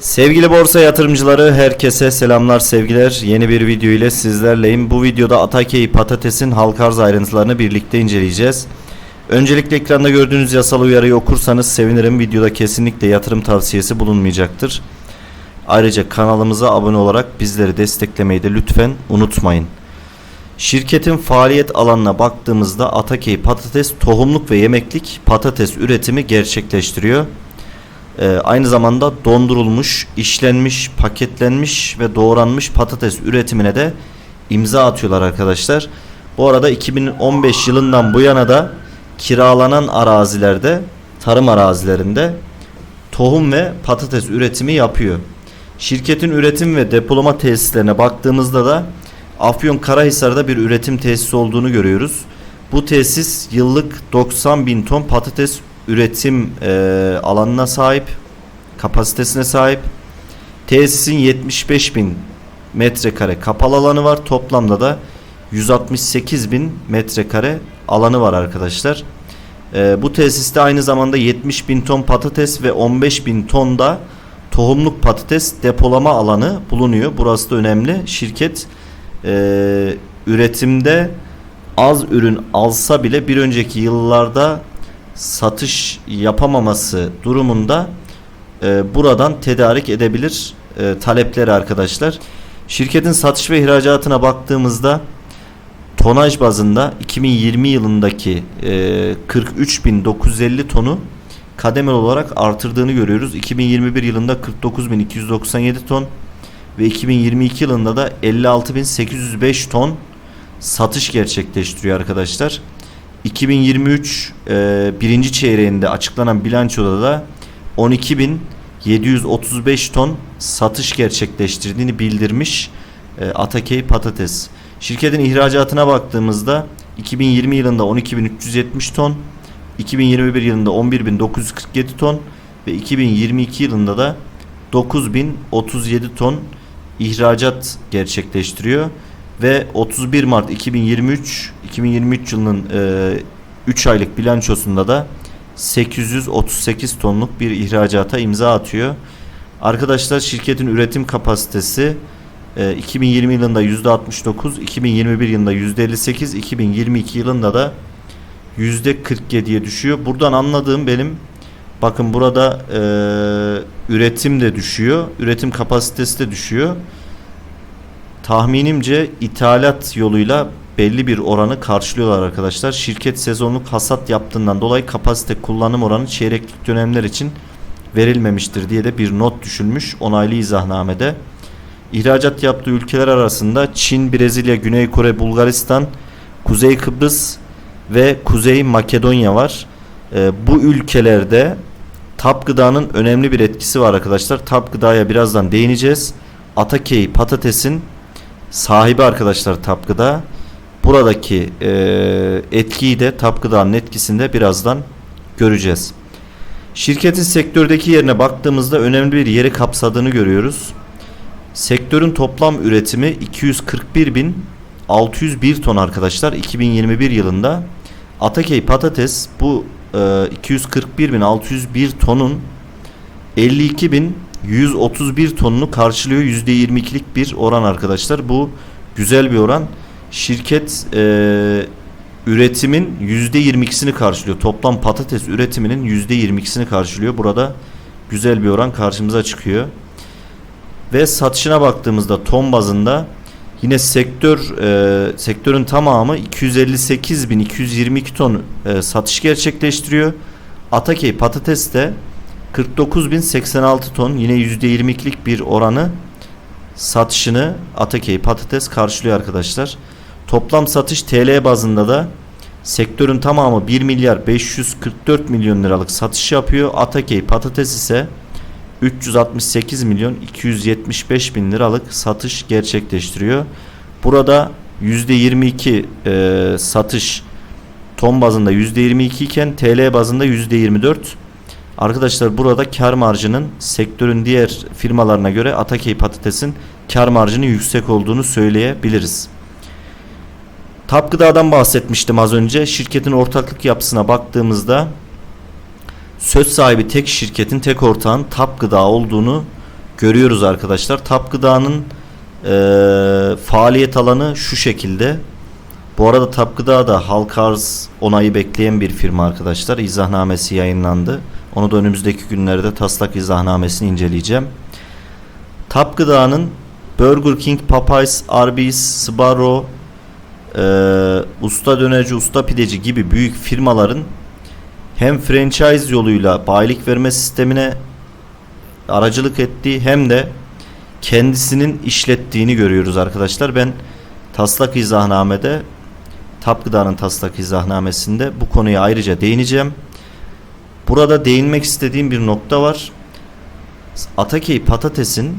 Sevgili borsa yatırımcıları herkese selamlar sevgiler. Yeni bir video ile sizlerleyim. Bu videoda Atakey patatesin halka arz ayrıntılarını birlikte inceleyeceğiz. Öncelikle ekranda gördüğünüz yasal uyarıyı okursanız sevinirim. Videoda kesinlikle yatırım tavsiyesi bulunmayacaktır. Ayrıca kanalımıza abone olarak bizleri desteklemeyi de lütfen unutmayın. Şirketin faaliyet alanına baktığımızda Atakey patates tohumluk ve yemeklik patates üretimi gerçekleştiriyor. Ee, aynı zamanda dondurulmuş, işlenmiş, paketlenmiş ve doğranmış patates üretimine de imza atıyorlar arkadaşlar. Bu arada 2015 yılından bu yana da kiralanan arazilerde, tarım arazilerinde tohum ve patates üretimi yapıyor. Şirketin üretim ve depolama tesislerine baktığımızda da Afyon Karahisar'da bir üretim tesisi olduğunu görüyoruz. Bu tesis yıllık 90 bin ton patates üretim e, alanına sahip, kapasitesine sahip. Tesisin 75 bin metrekare kapalı alanı var. Toplamda da 168 bin metrekare alanı var arkadaşlar. E, bu tesiste aynı zamanda 70 bin ton patates ve 15 bin ton da tohumluk patates depolama alanı bulunuyor. Burası da önemli. Şirket e, üretimde az ürün alsa bile bir önceki yıllarda satış yapamaması durumunda e, buradan tedarik edebilir e, talepleri arkadaşlar. Şirketin satış ve ihracatına baktığımızda tonaj bazında 2020 yılındaki e, 43.950 tonu kademeli olarak artırdığını görüyoruz. 2021 yılında 49.297 ton ve 2022 yılında da 56.805 ton satış gerçekleştiriyor arkadaşlar. 2023 e, birinci çeyreğinde açıklanan bilançoda da 12.735 ton satış gerçekleştirdiğini bildirmiş e, Atakey Patates. Şirketin ihracatına baktığımızda 2020 yılında 12.370 ton, 2021 yılında 11.947 ton ve 2022 yılında da 9.037 ton ihracat gerçekleştiriyor ve 31 Mart 2023 2023 yılının e, 3 aylık bilançosunda da 838 tonluk bir ihracata imza atıyor. Arkadaşlar şirketin üretim kapasitesi e, 2020 yılında %69, 2021 yılında %58, 2022 yılında da %47'ye düşüyor. Buradan anladığım benim bakın burada e, üretim de düşüyor, üretim kapasitesi de düşüyor tahminimce ithalat yoluyla belli bir oranı karşılıyorlar arkadaşlar. Şirket sezonluk hasat yaptığından dolayı kapasite kullanım oranı çeyreklik dönemler için verilmemiştir diye de bir not düşülmüş onaylı izahnamede. İhracat yaptığı ülkeler arasında Çin, Brezilya, Güney Kore, Bulgaristan, Kuzey Kıbrıs ve Kuzey Makedonya var. Ee, bu ülkelerde tap gıdanın önemli bir etkisi var arkadaşlar. Tap gıdaya birazdan değineceğiz. Atakey patatesin sahibi arkadaşlar Tapgıda. Buradaki e, etkiyi de Tapgıda'nın etkisinde birazdan göreceğiz. Şirketin sektördeki yerine baktığımızda önemli bir yeri kapsadığını görüyoruz. Sektörün toplam üretimi 241.601 ton arkadaşlar 2021 yılında. Atakey patates bu e, 241.601 tonun 52.000 131 tonunu karşılıyor. %22'lik bir oran arkadaşlar. Bu güzel bir oran. Şirket e, üretimin %22'sini karşılıyor. Toplam patates üretiminin %22'sini karşılıyor. Burada güzel bir oran karşımıza çıkıyor. Ve satışına baktığımızda ton bazında yine sektör e, sektörün tamamı 258.222 ton e, satış gerçekleştiriyor. Atakey patates de 49.086 ton yine %22'lik bir oranı satışını Atakey patates karşılıyor arkadaşlar. Toplam satış TL bazında da sektörün tamamı 1 milyar 544 milyon liralık satış yapıyor. Atakey patates ise 368 milyon 275 bin liralık satış gerçekleştiriyor. Burada %22 e, satış ton bazında %22 iken TL bazında %24 Arkadaşlar burada kar marjının sektörün diğer firmalarına göre Atakey patatesin kar marjının yüksek olduğunu söyleyebiliriz. Tap Gıda'dan bahsetmiştim az önce. Şirketin ortaklık yapısına baktığımızda söz sahibi tek şirketin tek ortağın Tap Gıda olduğunu görüyoruz arkadaşlar. Tap Gıda'nın e, faaliyet alanı şu şekilde. Bu arada Tap Gıda da halka arz onayı bekleyen bir firma arkadaşlar. İzahnamesi yayınlandı. Onu da önümüzdeki günlerde taslak izahnamesini inceleyeceğim. Tap Gıda'nın Burger King, Popeyes, Arby's, Sbarro, e, Usta Dönerci, Usta Pideci gibi büyük firmaların hem franchise yoluyla bayilik verme sistemine aracılık ettiği hem de kendisinin işlettiğini görüyoruz arkadaşlar. Ben taslak izahnamede Tap Gıda'nın taslak izahnamesinde bu konuya ayrıca değineceğim. Burada değinmek istediğim bir nokta var. Atakey patatesin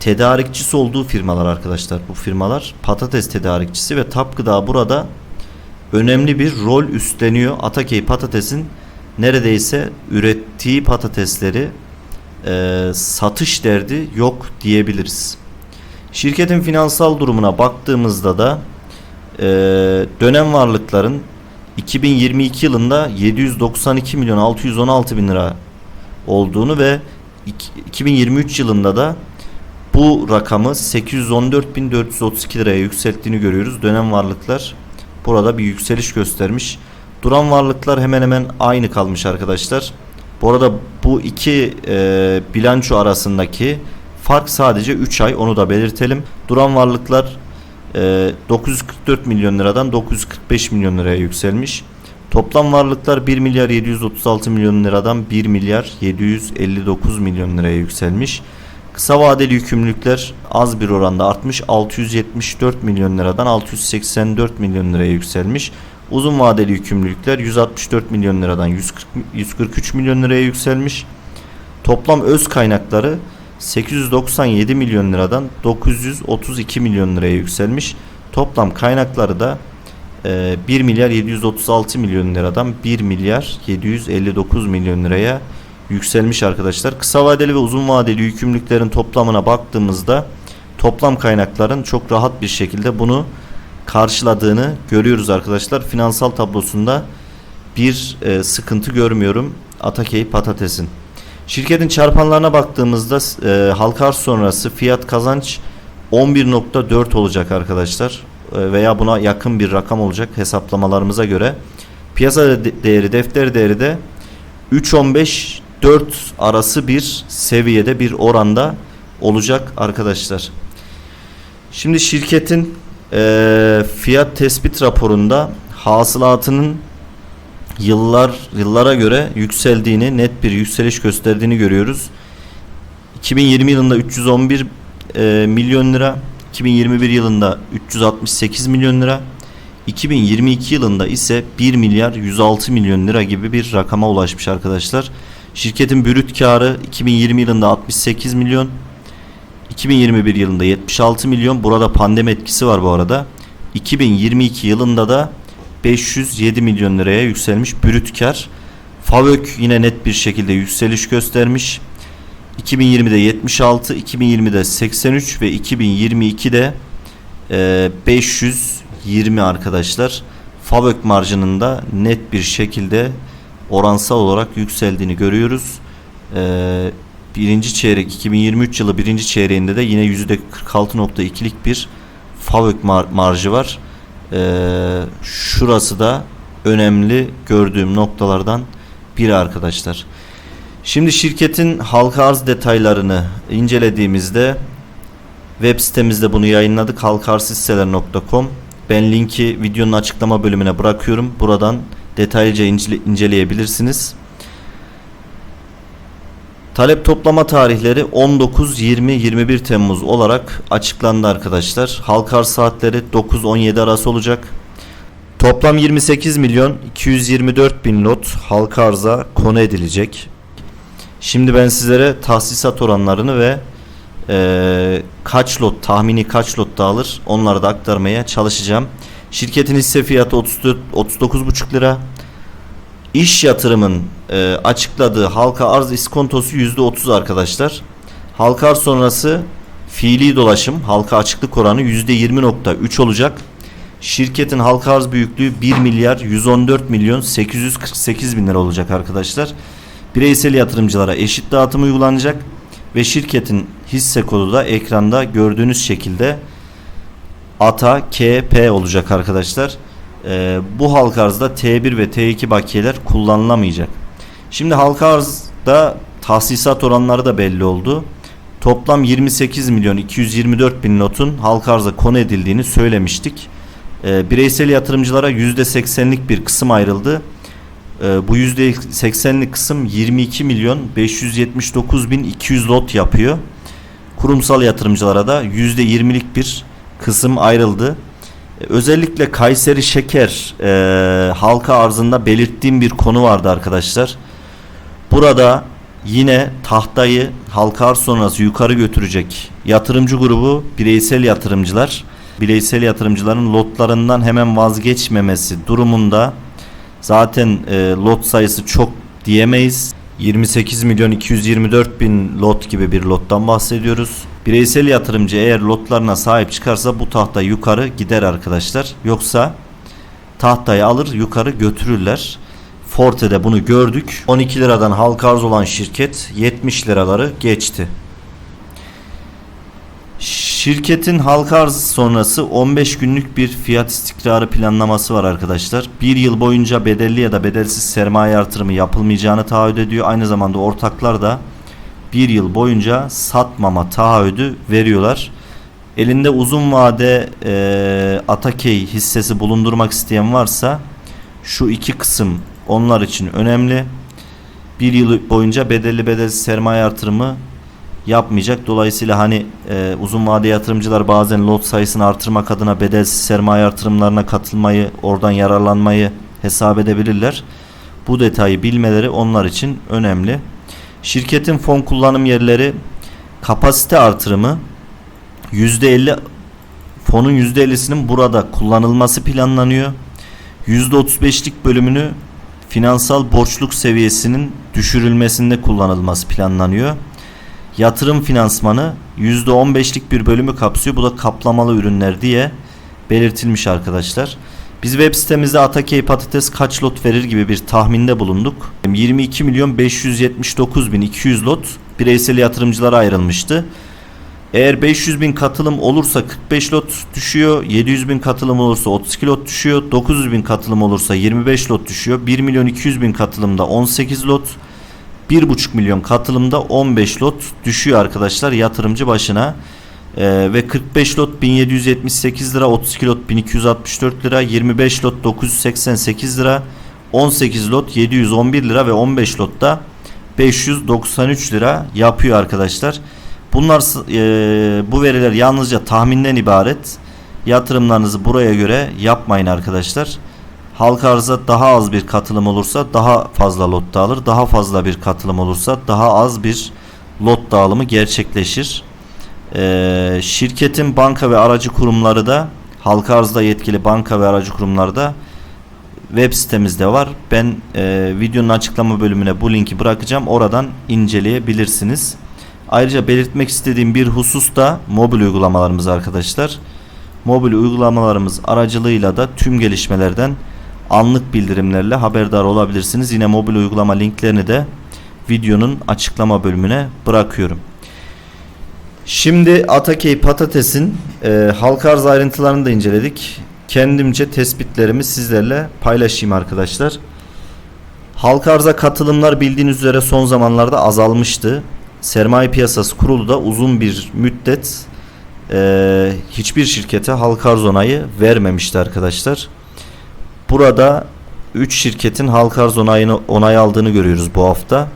tedarikçisi olduğu firmalar arkadaşlar. Bu firmalar patates tedarikçisi ve Tap Gıda burada önemli bir rol üstleniyor. Atakey patatesin neredeyse ürettiği patatesleri e, satış derdi yok diyebiliriz. Şirketin finansal durumuna baktığımızda da e, dönem varlıkların 2022 yılında 792 milyon 616 bin lira olduğunu ve iki- 2023 yılında da bu rakamı 814.432 liraya yükselttiğini görüyoruz. Dönem varlıklar burada bir yükseliş göstermiş. Duran varlıklar hemen hemen aynı kalmış arkadaşlar. Bu arada bu iki e, bilanço arasındaki fark sadece 3 ay onu da belirtelim. Duran varlıklar e, 944 milyon liradan 945 milyon liraya yükselmiş. Toplam varlıklar 1 milyar 736 milyon liradan 1 milyar 759 milyon liraya yükselmiş. Kısa vadeli yükümlülükler az bir oranda artmış. 674 milyon liradan 684 milyon liraya yükselmiş. Uzun vadeli yükümlülükler 164 milyon liradan 140, 143 milyon liraya yükselmiş. Toplam öz kaynakları 897 milyon liradan 932 milyon liraya yükselmiş. Toplam kaynakları da e, 1 milyar 736 milyon liradan 1 milyar 759 milyon liraya yükselmiş arkadaşlar. Kısa vadeli ve uzun vadeli yükümlülüklerin toplamına baktığımızda toplam kaynakların çok rahat bir şekilde bunu karşıladığını görüyoruz arkadaşlar. Finansal tablosunda bir e, sıkıntı görmüyorum Atakey patatesin. Şirketin çarpanlarına baktığımızda e, halka sonrası fiyat kazanç 11.4 olacak arkadaşlar. E, veya buna yakın bir rakam olacak hesaplamalarımıza göre. Piyasa de- değeri, defter değeri de 3.15 4 arası bir seviyede bir oranda olacak arkadaşlar. Şimdi şirketin e, fiyat tespit raporunda hasılatının yıllar yıllara göre yükseldiğini, net bir yükseliş gösterdiğini görüyoruz. 2020 yılında 311 e, milyon lira, 2021 yılında 368 milyon lira, 2022 yılında ise 1 milyar 106 milyon lira gibi bir rakama ulaşmış arkadaşlar. Şirketin brüt karı 2020 yılında 68 milyon, 2021 yılında 76 milyon. Burada pandemi etkisi var bu arada. 2022 yılında da 507 milyon liraya yükselmiş brüt kar. Favök yine net bir şekilde yükseliş göstermiş. 2020'de 76, 2020'de 83 ve 2022'de e, 520 arkadaşlar. Favök marjının net bir şekilde oransal olarak yükseldiğini görüyoruz. E, birinci çeyrek 2023 yılı birinci çeyreğinde de yine %46.2'lik bir Favök mar- marjı var. Ee, şurası da önemli gördüğüm noktalardan biri arkadaşlar. Şimdi şirketin halka arz detaylarını incelediğimizde web sitemizde bunu yayınladık halkarzhisseler.com ben linki videonun açıklama bölümüne bırakıyorum. Buradan detaylıca incele- inceleyebilirsiniz. Talep toplama tarihleri 19, 20, 21 Temmuz olarak açıklandı arkadaşlar. Halka arz saatleri 9-17 arası olacak. Toplam 28 milyon 224 bin lot halka arza konu edilecek. Şimdi ben sizlere tahsisat oranlarını ve eee, kaç lot tahmini kaç lot dağılır onları da aktarmaya çalışacağım. Şirketin hisse fiyatı 34 39,5 lira. İş yatırımın e, açıkladığı halka arz iskontosu %30 arkadaşlar. Halka arz sonrası fiili dolaşım halka açıklık oranı %20.3 olacak. Şirketin halka arz büyüklüğü 1 milyar 114 milyon 848 bin lira olacak arkadaşlar. Bireysel yatırımcılara eşit dağıtım uygulanacak ve şirketin hisse kodu da ekranda gördüğünüz şekilde ATA KP olacak arkadaşlar. Ee, bu halka arzda T1 ve T2 bakiyeler kullanılamayacak. Şimdi halka arzda tahsisat oranları da belli oldu. Toplam 28 milyon 224 bin notun halka arza konu edildiğini söylemiştik. Ee, bireysel yatırımcılara %80'lik bir kısım ayrıldı. Ee, bu %80'lik kısım 22 milyon 579 bin 200 lot yapıyor. Kurumsal yatırımcılara da %20'lik bir kısım ayrıldı. Özellikle Kayseri Şeker e, halka arzında belirttiğim bir konu vardı arkadaşlar. Burada yine tahtayı halka arz sonrası yukarı götürecek yatırımcı grubu bireysel yatırımcılar. Bireysel yatırımcıların lotlarından hemen vazgeçmemesi durumunda zaten e, lot sayısı çok diyemeyiz. 28 milyon 224 bin lot gibi bir lottan bahsediyoruz. Bireysel yatırımcı eğer lotlarına sahip çıkarsa bu tahta yukarı gider arkadaşlar. Yoksa tahtayı alır yukarı götürürler. Forte'de bunu gördük. 12 liradan halka arz olan şirket 70 liraları geçti. Şirketin halka arz sonrası 15 günlük bir fiyat istikrarı planlaması var arkadaşlar. Bir yıl boyunca bedelli ya da bedelsiz sermaye artırımı yapılmayacağını taahhüt ediyor. Aynı zamanda ortaklar da bir yıl boyunca satmama taahhüdü veriyorlar. Elinde uzun vade e, Atakey hissesi bulundurmak isteyen varsa şu iki kısım onlar için önemli. Bir yıl boyunca bedelli bedelsiz sermaye artırımı yapmayacak. Dolayısıyla hani e, uzun vade yatırımcılar bazen lot sayısını artırmak adına bedelsiz sermaye artırımlarına katılmayı, oradan yararlanmayı hesap edebilirler. Bu detayı bilmeleri onlar için önemli. Şirketin fon kullanım yerleri kapasite artırımı %50 fonun %50'sinin burada kullanılması planlanıyor. %35'lik bölümünü finansal borçluk seviyesinin düşürülmesinde kullanılması planlanıyor. Yatırım finansmanı %15'lik bir bölümü kapsıyor. Bu da kaplamalı ürünler diye belirtilmiş arkadaşlar. Biz web sitemizde Atakey patates kaç lot verir gibi bir tahminde bulunduk. 22 milyon 579 bin 200 lot bireysel yatırımcılara ayrılmıştı. Eğer 500 bin katılım olursa 45 lot düşüyor. 700 bin katılım olursa 32 lot düşüyor. 900 bin katılım olursa 25 lot düşüyor. 1 milyon 200 bin katılımda 18 lot. 1,5 milyon katılımda 15 lot düşüyor arkadaşlar yatırımcı başına. Ee, ve 45 lot 1778 lira, 32 lot 1264 lira, 25 lot 988 lira, 18 lot 711 lira ve 15 lotta 593 lira yapıyor arkadaşlar. Bunlar e, bu veriler yalnızca tahminden ibaret. Yatırımlarınızı buraya göre yapmayın arkadaşlar. Halka arıza daha az bir katılım olursa daha fazla lot dağılır. Daha fazla bir katılım olursa daha az bir lot dağılımı gerçekleşir. Ee, şirketin banka ve aracı kurumları da halka arzda yetkili banka ve aracı kurumları da web sitemizde var. Ben e, videonun açıklama bölümüne bu linki bırakacağım. Oradan inceleyebilirsiniz. Ayrıca belirtmek istediğim bir husus da mobil uygulamalarımız arkadaşlar. Mobil uygulamalarımız aracılığıyla da tüm gelişmelerden anlık bildirimlerle haberdar olabilirsiniz. Yine mobil uygulama linklerini de videonun açıklama bölümüne bırakıyorum. Şimdi Atakey patatesin e, halka arz ayrıntılarını da inceledik. Kendimce tespitlerimi sizlerle paylaşayım arkadaşlar. Halka arza katılımlar bildiğiniz üzere son zamanlarda azalmıştı. Sermaye piyasası kurulu da uzun bir müddet e, hiçbir şirkete halka arz onayı vermemişti arkadaşlar. Burada 3 şirketin halka arz onayını onay aldığını görüyoruz bu hafta.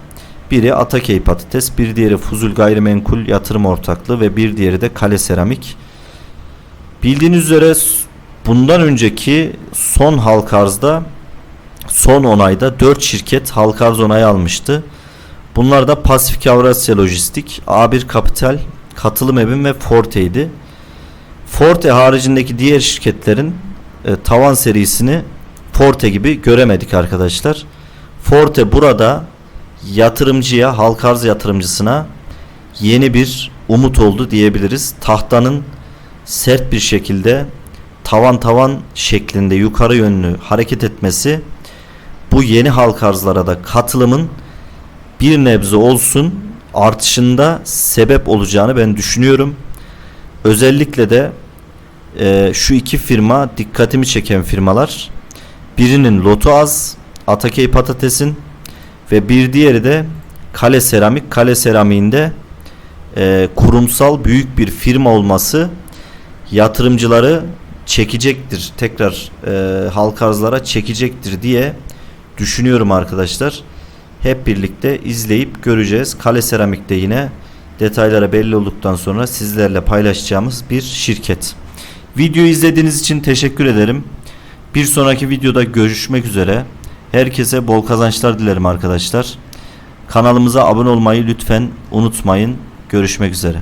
Biri Atakey Patates, bir diğeri Fuzul Gayrimenkul Yatırım Ortaklığı ve bir diğeri de Kale Seramik. Bildiğiniz üzere bundan önceki son halka arzda son onayda 4 şirket halka arz onayı almıştı. Bunlar da Pasifik Avrasya Lojistik, A1 Kapital, Katılım Evim ve Forte'ydi. Forte haricindeki diğer şirketlerin e, tavan serisini Forte gibi göremedik arkadaşlar. Forte burada yatırımcıya, halka arz yatırımcısına yeni bir umut oldu diyebiliriz. Tahtanın sert bir şekilde tavan tavan şeklinde yukarı yönlü hareket etmesi bu yeni halka arzlara da katılımın bir nebze olsun artışında sebep olacağını ben düşünüyorum. Özellikle de e, şu iki firma dikkatimi çeken firmalar. Birinin lotu az, Atakey patatesin ve bir diğeri de Kale Seramik. Kale Seramik'inde e, kurumsal büyük bir firma olması yatırımcıları çekecektir. Tekrar e, halka arzlara çekecektir diye düşünüyorum arkadaşlar. Hep birlikte izleyip göreceğiz. Kale Seramik'te yine detaylara belli olduktan sonra sizlerle paylaşacağımız bir şirket. Videoyu izlediğiniz için teşekkür ederim. Bir sonraki videoda görüşmek üzere. Herkese bol kazançlar dilerim arkadaşlar. Kanalımıza abone olmayı lütfen unutmayın. Görüşmek üzere.